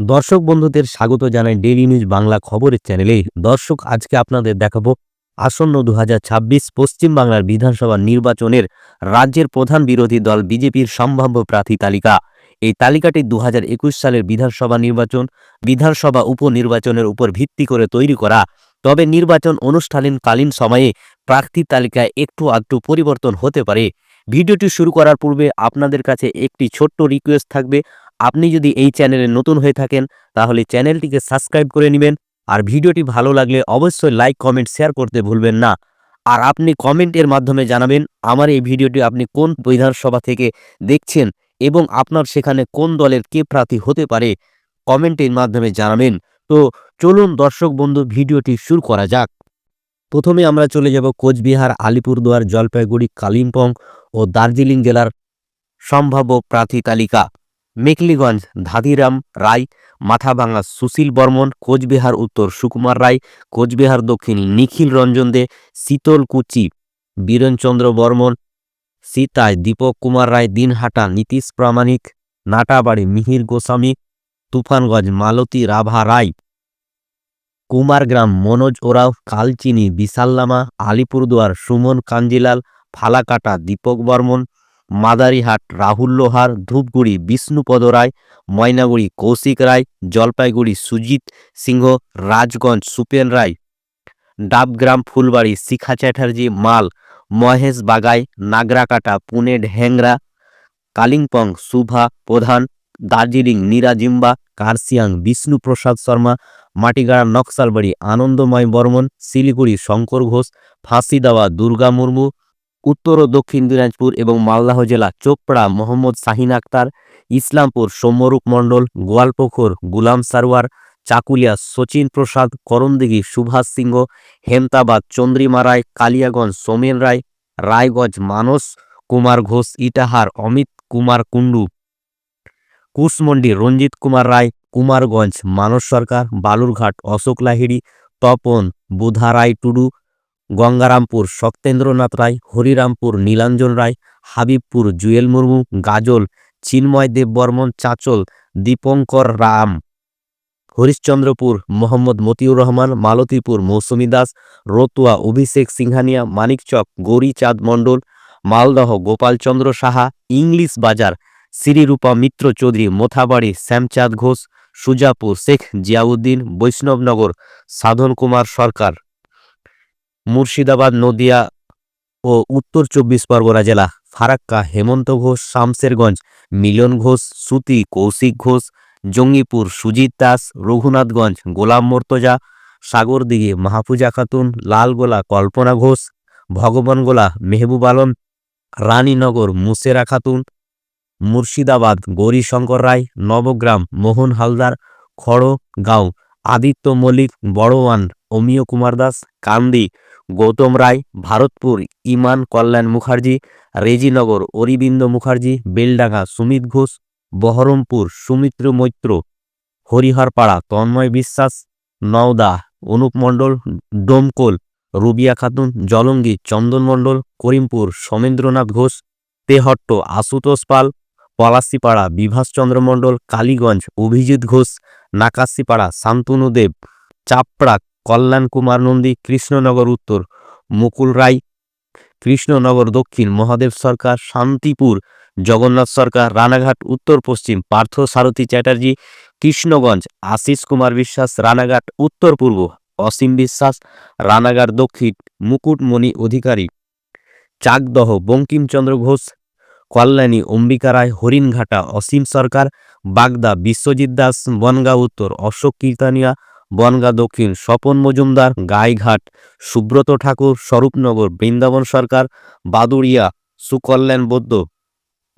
দর্শক বন্ধুদের স্বাগত জানাই ডেইলি নিউজ বাংলা খবরের চ্যানেলে দর্শক, আজকে আপনাদের দেখাবো আসন্ন দু পশ্চিম বাংলার বিধানসভা নির্বাচনের রাজ্যের প্রধান বিরোধী দল বিজেপির সম্ভাব্য প্রার্থী তালিকা। এই তালিকাটি দু হাজার একুশ সালের বিধানসভা নির্বাচন, বিধানসভা উপনির্বাচনের উপর ভিত্তি করে তৈরি করা। তবে নির্বাচন অনুষ্ঠানকালীন সময়ে প্রার্থী তালিকায় একটু আধটু পরিবর্তন হতে পারে। ভিডিওটি শুরু করার পূর্বে আপনাদের কাছে একটি ছোট্ট রিকোয়েস্ট থাকবে। আপনি যদি এই চ্যানেলে নতুন হয়ে থাকেন, তাহলে চ্যানেলটিকে সাবস্ক্রাইব করে নেবেন। আর ভিডিওটি ভালো লাগলে অবশ্যই লাইক, কমেন্ট, শেয়ার করতে ভুলবেন না। আর আপনি কমেন্টের মাধ্যমে জানাবেন, আমার এই ভিডিওটি আপনি কোন বিধানসভা থেকে দেখছেন এবং আপনার সেখানে কোন দলের কে প্রার্থী হতে পারে কমেন্টের মাধ্যমে জানাবেন। তো চলুন দর্শক বন্ধু, ভিডিওটি শুরু করা যাক। প্রথমে আমরা চলে যাব কোচবিহার, আলিপুরদুয়ার, জলপাইগুড়ি, কালিম্পং ও দার্জিলিং জেলার সম্ভাব্য প্রার্থী তালিকা। মেকলিগঞ্জ ধাদিরাম রায় মাথাভাঙা সুশীল বর্মন, কোচবিহার উত্তর সুকুমার রায়, কোচবিহার দক্ষিণ নিখিল রঞ্জন দে শীতলকুচি বীরেনচন্দ্র বর্মন, সীতায় দীপক কুমার রায়, দিনহাটা নীতিশ প্রামাণিক, নাটাবাড়ি মিহির গোস্বামী, তুফানগঞ্জ মালতী রাভা রায়। কুমারগ্রাম মনোজ ওরাও, কালচিনি বিশাল্লামা আলিপুরদুয়ার সুমন কাঞ্জিলাল, ফালাকাটা দীপক বর্মন মাদারিহাট, রাহুল লোহার, ধূপগুড়ি, বিষ্ণুপদ রায়, ময়নাগুড়ি, কৌশিক রায়, জলপাইগুড়ি, সুজিত সিংহ, রাজগঞ্জ, সুপেন রায়। ডাবগ্রাম, ফুলবাড়ি, শিখা চ্যাটার্জি, মাল, মহেশ বাগাই, নাগরাকাটা, পুনে ঢ্যাংরা, কালিম্পং, সুভা প্রধান, দার্জিলিং নীরাজিম্বা কার্সিয়াং বিষ্ণুপ্রসাদ শর্মা, মাটিগাড়া, নকশালবাড়ি, আনন্দময় বর্মন, শিলিগুড়ি, শঙ্কর ঘোষ ফাঁসি দেওয়া দুর্গা মুর্মু উত্তর ও দক্ষিণ দিনাজপুর এবং মালদাহ জেলা চোপড়া, মোহাম্মদ শাহিন আক্তার, ইসলামপুর সৌম্যরূপ মণ্ডল গোয়ালপুকুর গুলাম সারওয়ার চাকুলিয়া সচিন প্রসাদ, করণদিঘি সুভাষ সিংহ, হেমতাবাদ, চন্দ্রিমা রায়, কালিয়াগঞ্জ সোমেন রায়, রায়গঞ্জ মানস, কুমার ঘোষ ইটাহার, অমিত কুমার কুণ্ডু। কুশমন্ডি রঞ্জিত কুমার রায়, কুমারগঞ্জ মানস সরকার, বালুরঘাট অশোক লাহিড়ি, তপন বুধা রায় টুডু গঙ্গারামপুর সত্যেন্দ্রনাথ রায়, হরিরামপুর নীলাঞ্জন রায়, হাবিবপুর জুয়েল মুর্মু, গাজল, চিন্ময় দেব বর্মন চাঁচল, দীপঙ্কর রাম। হরিশ্চন্দ্রপুর, মোহাম্মদ মতিউর রহমান, মালতীপুর, মৌসুমী দাস, রতুয়া, অভিষেক সিংহানিয়া, মানিকচক, গৌরীচাঁদ মণ্ডল, মালদহ, গোপালচন্দ্র সাহা, ইংলিশ বাজার, শ্রীরূপা মিত্র চৌধুরী, মোথাবাড়ি, শ্যামচাঁদ ঘোষ, সুজাপুর শেখ জিয়াউদ্দিন, বৈষ্ণবনগর, সাধন কুমার সরকার। মুর্শিদাবাদ, নদিয়া ও উত্তর চব্বিশ পরগনা জেলা। ফারাক্কা, হেমন্ত ঘোষ শামসেরগঞ্জ মিলন ঘোষ, সুতি, কৌশিক ঘোষ, জঙ্গিপুর, সুজিত দাস, রঘুনাথগঞ্জ, গোলাম মোর্তজা, সাগরদিঘি, মাহফুজা খাতুন, লালগোলা, কল্পনা ঘোষ, ভগবানগোলা, মেহবুব আলম, রানীনগর, মুসেরা খাতুন, মুর্শিদাবাদ, গৌরীশঙ্কর রায়, নবগ্রাম, মোহন হালদার খড়গাঁও আদিত্য মল্লিক, বড়ওয়ান, অমিয় কুমার দাস, কান্দি গৌতম রায়, ভারতপুর ইমান কল্যাণ মুখার্জি, রেজিনগর অরিবিন্দ মুখার্জি, বেলডাঙ্গা সুমিত ঘোষ, বহরমপুর সুমিত্র মৈত্র, হরিহরপাড়া তন্ময় বিশ্বাস, নওদা অনুপ মণ্ডল, ডোমকোল, রুবিয়া খাতুন, জলঙ্গি চন্দন মণ্ডল, করিমপুর সমেন্দ্রনাথ ঘোষ, তেহট্ট আশুতোষ পাল, পলাশিপাড়া বিভাসচন্দ্র মণ্ডল, কালীগঞ্জ অভিজিৎ ঘোষ, নাকাশিপাড়া শান্তনু দেব, চাপড়া কল্যাণ কুমার নন্দী, কৃষ্ণনগর উত্তর, মুকুল রায়, কৃষ্ণনগর দক্ষিণ, মহাদেব সরকার, শান্তিপুর, জগন্নাথ সরকার, রানাঘাট, উত্তর পশ্চিম, পার্থ সারথী চ্যাটার্জি, কৃষ্ণগঞ্জ, আশিস কুমার বিশ্বাস, রানাঘাট, উত্তর পূর্ব, অসীম বিশ্বাস, রানাঘাট দক্ষিণ, মুকুটমণি অধিকারী, চাকদহ, বঙ্কিমচন্দ্র ঘোষ, কল্যাণী অম্বিকা রায়, হরিণঘাটা, অসীম সরকার, বাগদা, বিশ্বজিৎ দাস, বনগাঁ উত্তর, অশোক কীর্তানিয়া বনগাঁ দক্ষিণ স্বপন মজুমদার, গাইঘাট, সুব্রত ঠাকুর, স্বরূপনগর, বৃন্দাবন সরকার, বাদুড়িয়া, সুকল্যাণ বৌদ্ধ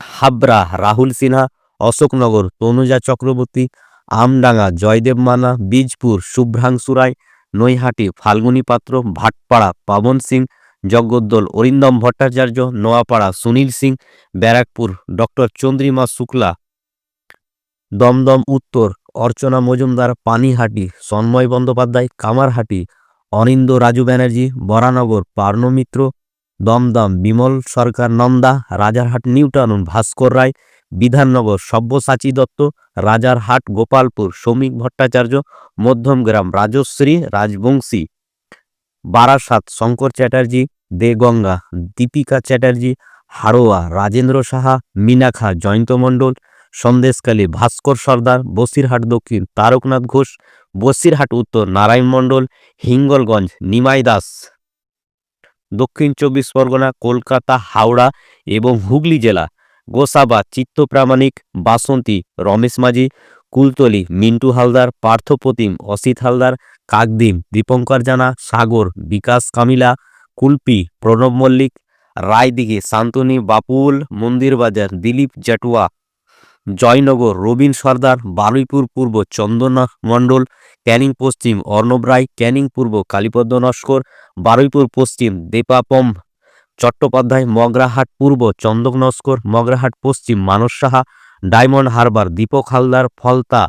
হাবরা রাহুল সিনহা, অশোকনগর, তনুজা চক্রবর্তী, আমডাঙ্গা, জয়দেব মানা বীজপুর শুভ্রাংশু রায় Naihati, Falguni Patra, Bhatpara, Pawan Singh, Jagaddal, Arindam Bhattacharya, Noapara, Sunil Singh, Barrackpore, doctor Chandrima Shukla. Dum Dum Uttar Archana Majumdar, Panihati, Sanmay Bandyopadhyay, Kamarhati, Aninda Raju Banerjee, Baranagar, Parna Mitra, Dum Dum, Bimal Sarkar Nanda, Rajarhat New Town, Bhaskar Roy, Bidhannagar, Sabyasachi Dutta, Rajarhat, Gopalpur Shramik Bhattacharya, Madhyamgram, Rajshri Rajbanshi, Barasat, Shankar Chatterjee, Deganga, Deepika Chatterjee Haroa Rajendra Saha Minakhan Jayanta মণ্ডল সন্দেশকালী ভাস্কর সর্দার, বসিরহাট দক্ষিণ তারকনাথ ঘোষ, বসিরহাট উত্তর নারায়ণ মণ্ডল, হিঙ্গলগঞ্জ নিমাই দাস। দক্ষিণ চব্বিশ পরগনা, কলকাতা, হাওড়া এবং হুগলি জেলা, গোসাবা, চিত্তপ্রামাণিক, বাসন্তী, রমেশ মাঝি, কুলতলি, মিন্টু হালদার, পার্থপ্রতিম, অসিত হালদার, কাকদ্বীপ, দীপঙ্কর জানা, সাগর, বিকাশ কামিলা, কুলপি, প্রণব মল্লিক, রায়দিঘি, শান্তনী বাপুল, মন্দিরবাজার, দিলীপ জাটুয়া। জয়নগর রবীন সর্দার, বারুইপুর পূর্ব চন্দনা মণ্ডল, ক্যানিং পশ্চিম অর্ণব রায়, ক্যানিং পূর্ব কালীপদ্ম নস্কর, বারুইপুর পশ্চিম দেপাপম চট্টোপাধ্যায়, মগরাহাট পূর্ব Chandak Naskar, Magrahat Paschim Manas Saha, Diamond Harbour Dipak Haldar, Falta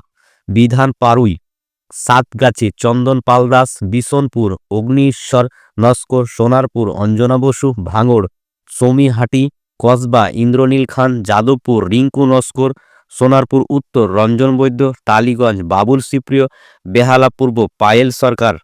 Bidhan Parui, Satgachhi চন্দন পালদাস বিশনপুর অগ্নিশ্বর নস্কর, সোনারপুর অঞ্জনা বসু, ভাঙড়, সমিহাটি কসবা, ইন্দ্রনীল খান, যাদবপুর, রিঙ্কু নস্কর, সোনারপুর উত্তর, রঞ্জন বৈদ্য, টালিগঞ্জ, বাবুল সিপ্রিয়, বেহালা পূর্ব, পায়েল সরকার।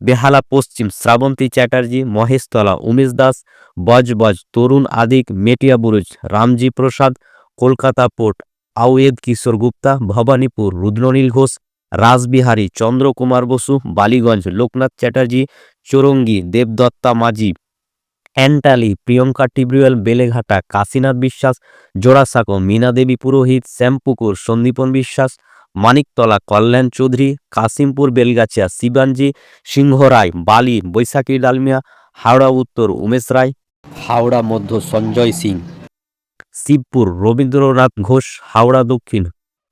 বেহালা পশ্চিম, Srabanti Chatterjee, Maheshtala, Umesh Das Budge Budge Tarun Adik, Metiabruz, Ramji Prasad, Kolkata Port Awed Kishore Gupta, Bhabanipur, Rudranil Ghosh, Rashbehari, Chandrakumar Bose, Ballygunge, Loknath Chatterjee, Chowringhee, Debdatta Majhi. Entally Priyanka Tibrewal Beleghata Kashinath বিশ্বাস জোড়াসাঁকো মীনা দেবী পুরোহিত শ্যামপুকুর সন্দীপন বিশ্বাস মানিকতলা কল্যাণ চৌধুরী কাশিমপুর বেলগাছিয়া শিবানজি সিংহ রায় বালি বৈশাখী ডালমিয়া হাওড়া উত্তর উমেশ রায়। হাওড়া মধ্য সঞ্জয় সিং। শিবপুর রবীন্দ্রনাথ ঘোষ হাওড়া দক্ষিণ।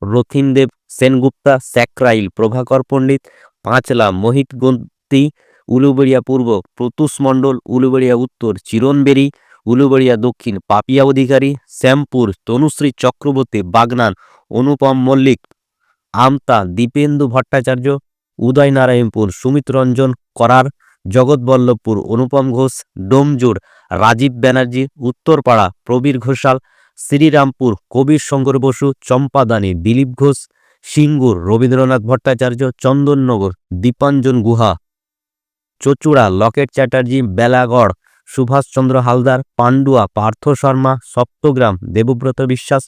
রথিনদেব সেনগুপ্তা স্যাকরাইল প্রভাকর পণ্ডিত পাঁচলা মোহিত গন্তি উলুবেড়িয়া পূর্ব প্রতুষ মণ্ডল উলুবেড়িয়া উত্তর চিরনবেরি উলুবেড়িয়া দক্ষিণ পাপিয়া অধিকারী, শ্যামপুর তনুশ্রী চক্রবর্তী, বাগনান, অনুপম মল্লিক, আমতা দীপেন্দু ভট্টাচার্য, উদয়নারায়ণপুর সুমিত রঞ্জন করার, জগৎবল্লভপুর অনুপম ঘোষ, ডোমজুর রাজীব ব্যানার্জি, উত্তরপাড়া প্রবীর ঘোষাল, শ্রীরামপুর কবির শঙ্কর বসু, চম্পাদানি দিলীপ ঘোষ, সিঙ্গুর রবীন্দ্রনাথ ভট্টাচার্য, চন্দননগর দীপাঞ্জন গুহা। চচুড়া, লকেট চ্যাটার্জি, বেলাগড়, সুভাষচন্দ্র হালদার, পান্ডুয়া, পার্থ শর্মা, সপ্তগ্রাম, দেবব্রত বিশ্বাস,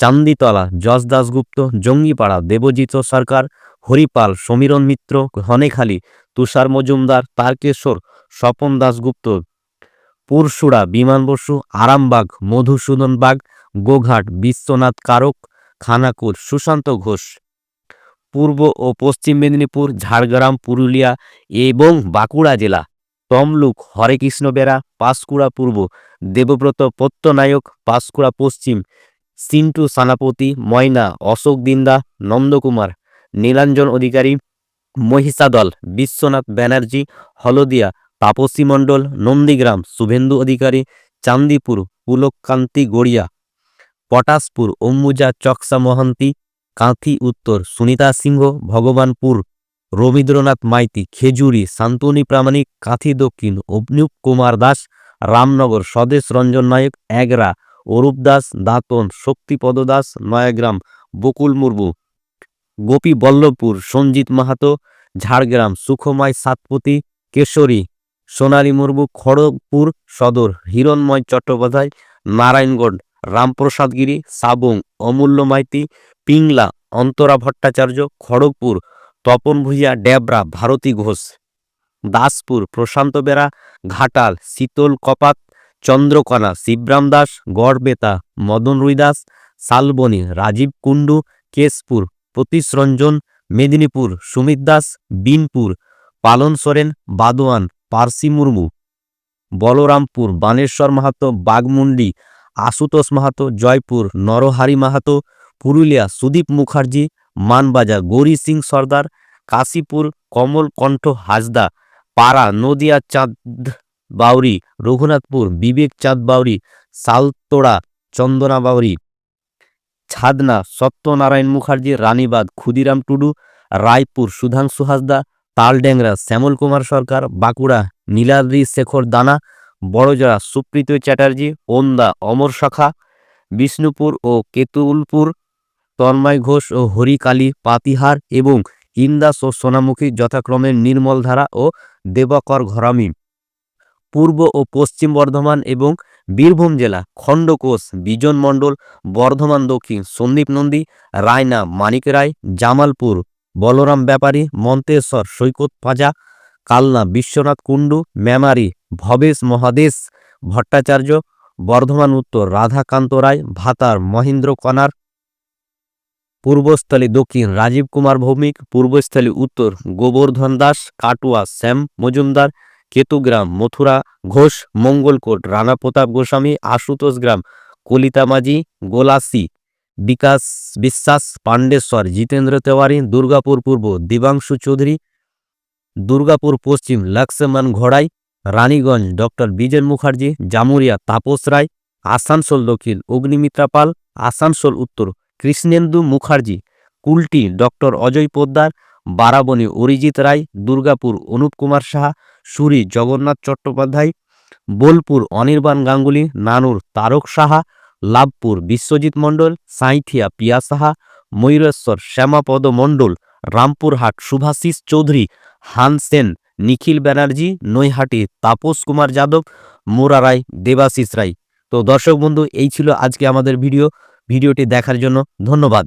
চান্দিতলা, যশ দাসগুপ্ত জঙ্গিপাড়া, দেবজিৎ সরকার, হরিপাল, সমীরণ মিত্র ধনেখালি তুষার মজুমদার, তারকেশ্বর, স্বপন দাসগুপ্ত পুরসুড়া বিমান বসু, আরামবাগ, মধুসূদন বাগ, গোঘাট, বিশ্বনাথ কারক, খানাকুর, সুশান্ত ঘোষ। পূর্ব ও পশ্চিম মেদিনীপুর, ঝাড়গ্রাম, পুরুলিয়া এবং বাঁকুড়া জেলা। তমলুক হরেকৃষ্ণ বেরা পাঁশকুড়া পূর্ব, দেবব্রত পত্তনায়ক, পাঁশকুড়া পশ্চিম, সিন্টু সানাপতি, ময়না, অশোক দিন্দা, নন্দকুমার, নীলাঞ্জন অধিকারী মহিষাদল বিশ্বনাথ ব্যানার্জি, হলদিয়া, তাপসী মণ্ডল, নন্দীগ্রাম, শুভেন্দু অধিকারী, চান্দিপুর পুলককান্তি গড়িয়া, পটাশপুর, অম্বুজা চকসা মহান্তি কাঁথি উত্তর, সুনিতা সিংহ ভগবানপুর রবীন্দ্রনাথ মাইতি, খেজুরি, শান্তনী প্রামাণিক, কাঁথি দক্ষিণ অভিনূপ কুমার দাস, রামনগর, স্বদেশ রঞ্জন নায়ক, এগরা, অরূপ দাস, দাঁতন, শক্তিপদ দাস, নয়াগ্রাম, বকুল মুর্মু, গোপী বল্লভপুর, সঞ্জিত মাহাতো, ঝাড়গ্রাম, সুখময় সাতপতি, কেশরী, সোনালী মুর্মু, খড়গপুর সদর, হিরণময় চট্টোপাধ্যায়, নারায়ণগড় রামপ্রসাদ গিরি সাবং, অমূল্য মাইতি, পিংলা, অন্তরা ভট্টাচার্য, খড়গপুর, তপন ভূঁইয়া, ডেবরা, ভারতী ঘোষ। দাসপুর, প্রশান্ত বেরা, ঘাটাল, শীতল কপাত চন্দ্রকণা শিবরাম দাস, গড়বেতা, মদন রুইদাস শালবনী, রাজীব কুণ্ডু, কেশপুর, প্রতীশ রঞ্জন, মেদিনীপুর, সুমিত দাস, বিনপুর, পালন সোরেন, বাদোয়ান, পার্সি মুর্মু। বলরামপুর, বানেশ্বর মাহাতো, বাগমুন্ডি আশুতোষ মাহাতো, জয়পুর, নরহারি মাহাতো, পুরুলিয়া, সুদীপ মুখার্জি, মানবাজার, গৌরী সিং সর্দার, কাশীপুর কমল কণ্ঠ হাজদা পাড়া, নদিয়া চাঁদ বাউরি রঘুনাথপুর, বিবেক চাঁদ বাউরি সালতোড়া, চন্দনা বাউরি, ছাদনা, সত্যনারায়ণ মুখার্জি রানীবাদ ক্ষুদিরাম টুডু, রায়পুর, সুধাংশু হাসদা, তালডেংরা, শ্যামল কুমার সরকার, বাঁকুড়া, নীলাদ্রি শেখর দানা বড়জরা সুপ্রীত চ্যাটার্জি, ওন্দা অমর শাখা, বিষ্ণুপুর ও কেতুলপুর, তন্ময় ঘোষ ও হরিকালী পাতিহার এবং ইন্দাস ও সোনামুখী যথাক্রমে নির্মলধারা ও দেবকর ঘরামি। পূর্ব ও পশ্চিম বর্ধমান এবং বীরভূম জেলা খণ্ডকোষ, বিজন মণ্ডল, বর্ধমান দক্ষিণ, সন্দীপ নন্দী, রায়না মানিক রায়, জামালপুর, বলরাম ব্যাপারী, মন্তেশ্বর, সৈকত পাজা কালনা, বিশ্বনাথ কুণ্ডু, মেমারি, ভবেশ মহাদেশ ভট্টাচার্য, বর্ধমান উত্তর, রাধাকান্ত রায়, ভাতার মহেন্দ্র কনার পূর্বস্থলী দক্ষিণ, রাজীব কুমার ভৌমিক, পূর্বস্থলী উত্তর, গোবর্ধন দাস, কাটুয়া, শ্যাম মজুমদার, কেতুগ্রাম, মথুরা, ঘোষ, মঙ্গলকোট, রানা প্রতাপ গোস্বামী, আশুতোষ গ্রাম, কলিতা মাঝি, গোলাসি, বিকাশ বিশ্বাস, পাণ্ডেশ্বর, জিতেন্দ্র তেওয়ারি, দুর্গাপুর পূর্ব, দিবাংশু চৌধুরী দুর্গাপুর পশ্চিম লক্ষ্মণ ঘোড়াই, রানীগঞ্জ ডক্টর বিজয় মুখার্জি, জামুরিয়া তাপস রায়, আসানসোল দক্ষিণ অগ্নিমিত্রা পাল, আসানসোল উত্তর কৃষ্ণেন্দু মুখার্জি, কুলটি ডক্টর অজয় পোদ্দার, বারাবণী অরিজিৎ রায়, দুর্গাপুর অনুপ কুমার সাহা, সুরি জগন্নাথ চট্টোপাধ্যায়, বোলপুর অনির্বাণ গাঙ্গুলি, নানুর তারক সাহা, লাভপুর বিশ্বজিৎ মণ্ডল, সাঁইথিয়া পিয়া সাহা, ময়ূরেশ্বর শ্যামাপদ মণ্ডল, রামপুরহাট শুভাশিস চৌধুরী হানসেন নিখিল ব্যানার্জি, নৈহাটি, তাপস কুমার যাদব, মোরা রায়, দেবাশিস রায়। তো দর্শক বন্ধু, এই ছিল আজকে আমাদের ভিডিও। ভিডিওটি দেখার জন্য ধন্যবাদ।